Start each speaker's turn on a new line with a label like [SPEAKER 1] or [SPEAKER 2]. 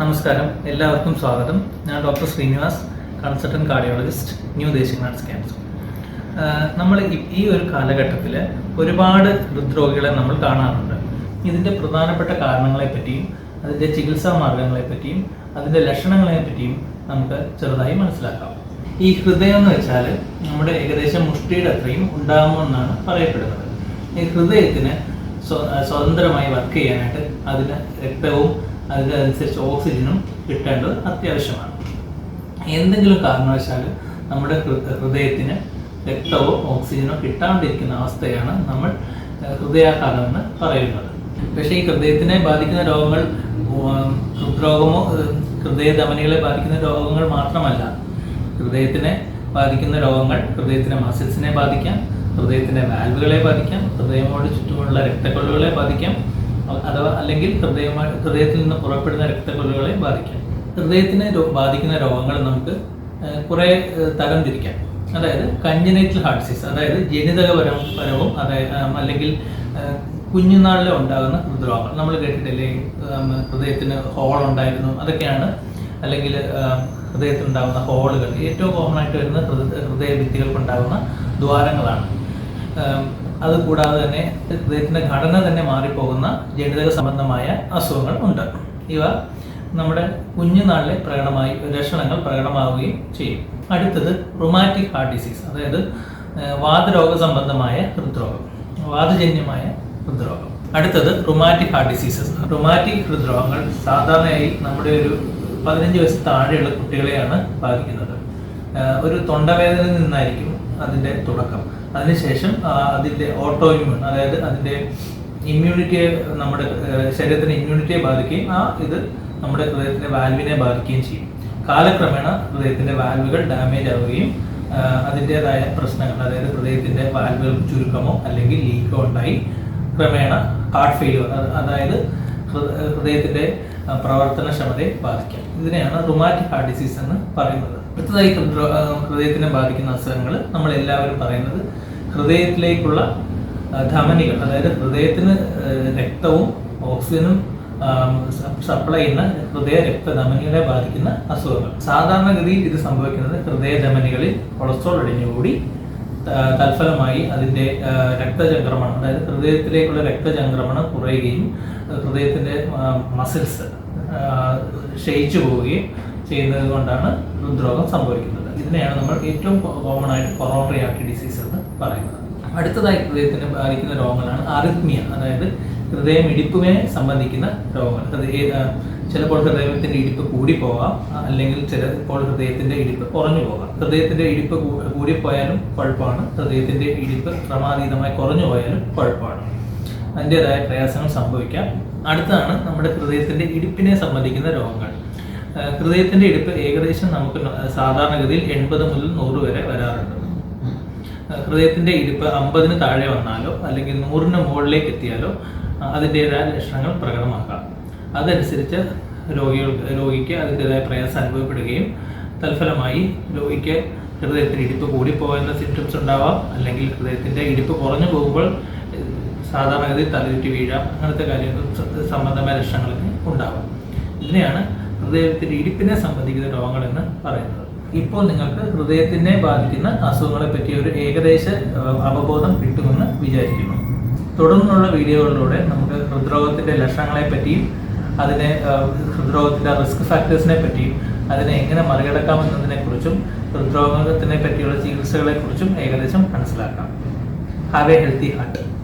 [SPEAKER 1] നമസ്കാരം. എല്ലാവർക്കും സ്വാഗതം. ഞാൻ doctor Srinivas consultant cardiologist new ദേശിംഗ് cancer. നമ്മൾ ഈ- ഒരു കാലഘട്ടത്തിൽ ഒരുപാട് ഹൃദ്രോഗികളെ നമ്മൾ കാണാറുണ്ട്. ഇതിന്റെ പ്രധാനപ്പെട്ട കാരണങ്ങളെ പറ്റിയും അതിന്റെ ചികിത്സാ മാർഗങ്ങളെ പറ്റിയും അതിന്റെ ലക്ഷണങ്ങളെ പറ്റിയും നമുക്ക് ചെറുതായി മനസ്സിലാക്കാം. ഈ ഹൃദയം എന്ന് വെച്ചാൽ നമ്മുടെ ഏകദേശം മുഷ്ടിയുടെ അത്രയും ഉണ്ടാകുമെന്നാണ് പറയപ്പെടുന്നത്. ഈ ഹൃദയത്തിന് സ്വ- സ്വതന്ത്രമായി വർക്ക് ചെയ്യാനായിട്ട് അതിന് രക്തവും അതിനനുസരിച്ച് ഓക്സിജനും കിട്ടേണ്ടത് അത്യാവശ്യമാണ്. എന്തെങ്കിലും കാരണവശാൽ നമ്മുടെ ഹൃദയത്തിന് രക്തവും ഓക്സിജനോ കിട്ടാണ്ടിരിക്കുന്ന അവസ്ഥയാണ് നമ്മൾ ഹൃദയാഘാതം എന്ന് പറയുന്നത്. പക്ഷേ ഈ ഹൃദയത്തിനെ ബാധിക്കുന്ന രോഗങ്ങൾ ഹൃദ്രോഗമോ ഹൃദയ ഹൃദയധമനികളെ ബാധിക്കുന്ന രോഗങ്ങൾ മാത്രമല്ല. ഹൃദയത്തിനെ ബാധിക്കുന്ന രോഗങ്ങൾ ഹൃദയത്തിന്റെ മസിൽസിനെ ബാധിക്കാം ഹൃദയത്തിന്റെ വാൽവുകളെ ബാധിക്കാം ഹൃദയമോട് ചുറ്റുമുള്ള രക്തക്കൊള്ളുകളെ ബാധിക്കാം അഥവാ അല്ലെങ്കിൽ ഹൃദയമായി ഹൃദയത്തിൽ നിന്ന് പുറപ്പെടുന്ന രക്തക്കൊള്ളുകളെ ബാധിക്കാം. ഹൃദയത്തിനെ ബാധിക്കുന്ന രോഗങ്ങൾ നമുക്ക് കുറേ തരം തിരിക്കാം. അതായത് കഞ്ചനൈറ്റൽ ഹാർട്ട് ഡിസീസ് അതായത് ജനിതകപരം പരവും അതായത് അല്ലെങ്കിൽ കുഞ്ഞുനാളിലെ ഉണ്ടാകുന്ന ഹൃദ്രോഗങ്ങൾ. നമ്മൾ കേട്ടിട്ടില്ലേ ഹൃദയത്തിന് ഹോൾ ഉണ്ടായിരുന്നു. അതൊക്കെയാണ് അല്ലെങ്കിൽ ഹൃദയത്തിൽ ഉണ്ടാകുന്ന ഹോളുകൾ ഏറ്റവും കോമൺ ആയിട്ട് വരുന്ന ഹൃദയ ഹൃദയഭിത്തികൾക്കുണ്ടാകുന്ന ദ്വാരങ്ങളാണ്. അത് കൂടാതെ തന്നെ ഹൃദയത്തിന്റെ ഘടന തന്നെ മാറിപ്പോകുന്ന ജനിതക സംബന്ധമായ അസുഖങ്ങൾ ഉണ്ട്. ഇവ നമ്മുടെ കുഞ്ഞുനാളിലെ പ്രകടമായി ലക്ഷണങ്ങൾ പ്രകടമാവുകയും ചെയ്യും. അടുത്തത് റൊമാറ്റിക് ഹാർട്ട് ഡിസീസ് അതായത് വാതരോഗ സംബന്ധമായ ഹൃദ്രോഗം വാതജന്യമായ ഹൃദ്രോഗം. അടുത്തത് റൊമാറ്റിക് ഹാർട്ട് ഡിസീസസ് റൊമാറ്റിക് ഹൃദ്രോഗങ്ങൾ സാധാരണയായി നമ്മുടെ ഒരു പതിനഞ്ച് വയസ്സ് താഴെയുള്ള കുട്ടികളെയാണ് ബാധിക്കുന്നത്. ഒരു തൊണ്ടവേദനയിൽ നിന്നായിരിക്കും അതിന്റെ തുടക്കം. അതിനുശേഷം അതിന്റെ ഓട്ടോ ഇമ്മ്യൂൺ അതായത് അതിന്റെ ഇമ്മ്യൂണിറ്റിയെ നമ്മുടെ ശരീരത്തിന് ഇമ്മ്യൂണിറ്റിയെ ബാധിക്കുകയും ആ ഇത് നമ്മുടെ ഹൃദയത്തിന്റെ വാൽവിനെ ബാധിക്കുകയും ചെയ്യും. കാലക്രമേണ ഹൃദയത്തിന്റെ വാൽവുകൾ ഡാമേജ് ആവുകയും അതിന്റെതായ പ്രശ്നങ്ങൾ അതായത് ഹൃദയത്തിന്റെ വാൽവുകൾ ചുരുക്കമോ അല്ലെങ്കിൽ ലീക്കോ ഉണ്ടായി ക്രമേണ ഹാർട്ട് ഫെയിലിയർ അതായത് ഹൃദയത്തിന്റെ പ്രവർത്തനക്ഷമതയെ ബാധിക്കാം. ഇതിനെയാണ് റുമാറ്റിക് ഹാർട്ട് ഡിസീസ് എന്ന് പറയുന്നത്. അടുത്തതായി ഹൃദയത്തിനെ ബാധിക്കുന്ന അസുഖങ്ങൾ നമ്മൾ എല്ലാവരും പറയുന്നത് ഹൃദയത്തിലേക്കുള്ള ധമനികൾ അതായത് ഹൃദയത്തിന് രക്തവും ഓക്സിജനും സപ്ലൈ ചെയ്യുന്ന ഹൃദയ രക്തധമനികളെ ബാധിക്കുന്ന അസുഖങ്ങൾ. സാധാരണഗതിയിൽ ഇത് സംഭവിക്കുന്നത് ഹൃദയധമനികളിൽ കൊളസ്ട്രോൾ അടിഞ്ഞുകൂടി തൽഫലമായി അതിന്റെ രക്തചംക്രമണം അതായത് ഹൃദയത്തിലേക്കുള്ള രക്തചംക്രമണം കുറയുകയും ഹൃദയത്തിന്റെ മസിൽസ് ക്ഷയിച്ചു പോവുകയും ചെയ്യുന്നത് കൊണ്ടാണ് ഹൃദ്രോഗം സംഭവിക്കുന്നത്. ഇതിനെയാണ് നമ്മൾ ഏറ്റവും കോമൺ ആയിട്ട് കൊറോണറി ആർട്ടറി ഡിസീസ് എന്ന് പറയുന്നത്. അടുത്തതായി ഹൃദയത്തിന് ബാധിക്കുന്ന രോഗങ്ങളാണ് അറിത്മിയ അതായത് ഹൃദയം ഇടിപ്പിനെ സംബന്ധിക്കുന്ന രോഗങ്ങൾ. ഹൃദയ ചിലപ്പോൾ ഹൃദയത്തിന്റെ ഇടിപ്പ് കൂടി പോകാം അല്ലെങ്കിൽ ചിലപ്പോൾ ഹൃദയത്തിന്റെ ഇടിപ്പ് കുറഞ്ഞു പോകാം. ഹൃദയത്തിന്റെ ഇടിപ്പ് കൂടി കൂടിപ്പോയാലും കുഴപ്പമാണ്. ഹൃദയത്തിന്റെ ഇടിപ്പ് ക്രമാതീതമായി കുറഞ്ഞു പോയാലും കുഴപ്പമാണ്. അതിന്റെതായ പ്രയാസങ്ങൾ സംഭവിക്കാം. അടുത്താണ് നമ്മുടെ ഹൃദയത്തിന്റെ ഇടിപ്പിനെ സംബന്ധിക്കുന്ന രോഗങ്ങൾ. ഹൃദയത്തിന്റെ ഇടിപ്പ് ഏകദേശം നമുക്ക് സാധാരണഗതിയിൽ എൺപത് മുതൽ നൂറ് വരെ വരാറുണ്ട്. ഹൃദയത്തിന്റെ ഇരിപ്പ് അമ്പതിന് താഴെ വന്നാലോ അല്ലെങ്കിൽ നൂറിന് മുകളിലേക്ക് എത്തിയാലോ അതിന്റെതായ ലക്ഷണങ്ങൾ പ്രകടമാക്കാം. അതനുസരിച്ച് രോഗികൾ രോഗിക്ക് അതിന്റെതായ പ്രയാസം അനുഭവപ്പെടുകയും തൽഫലമായി രോഗിക്ക് ഹൃദയത്തിന് ഇടിപ്പ് കൂടിപ്പോകുന്ന സിംറ്റംസ് ഉണ്ടാവാം. അല്ലെങ്കിൽ ഹൃദയത്തിന്റെ ഇടിപ്പ് കുറഞ്ഞു പോകുമ്പോൾ സാധാരണഗതി തലയുറ്റി വീഴാം. അങ്ങനത്തെ കാര്യങ്ങൾ സംബന്ധമായ ലക്ഷണങ്ങളൊക്കെ ഉണ്ടാവാം. ഇതിനെയാണ് ഹൃദയത്തിന്റെ ഇടിപ്പിനെ സംബന്ധിക്കുന്ന രോഗങ്ങളെന്ന് പറയുന്നത്. ഇപ്പോൾ നിങ്ങൾക്ക് ഹൃദയത്തിനെ ബാധിക്കുന്ന അസുഖങ്ങളെ പറ്റി ഒരു ഏകദേശ അവബോധം കിട്ടുമെന്ന് വിചാരിക്കുന്നു. തുടർന്നുള്ള വീഡിയോകളിലൂടെ നമുക്ക് ഹൃദ്രോഗത്തിന്റെ ലക്ഷണങ്ങളെ പറ്റിയും അതിനെ ഹൃദ്രോഗത്തിന്റെ റിസ്ക് ഫാക്ടേഴ്സിനെ പറ്റിയും അതിനെ എങ്ങനെ മറികടക്കാമെന്നതിനെ കുറിച്ചും ഹൃദ്രോഗത്തിനെ പറ്റിയുള്ള ചികിത്സകളെ കുറിച്ചും ഏകദേശം മനസ്സിലാക്കാം. Have a healthy heart.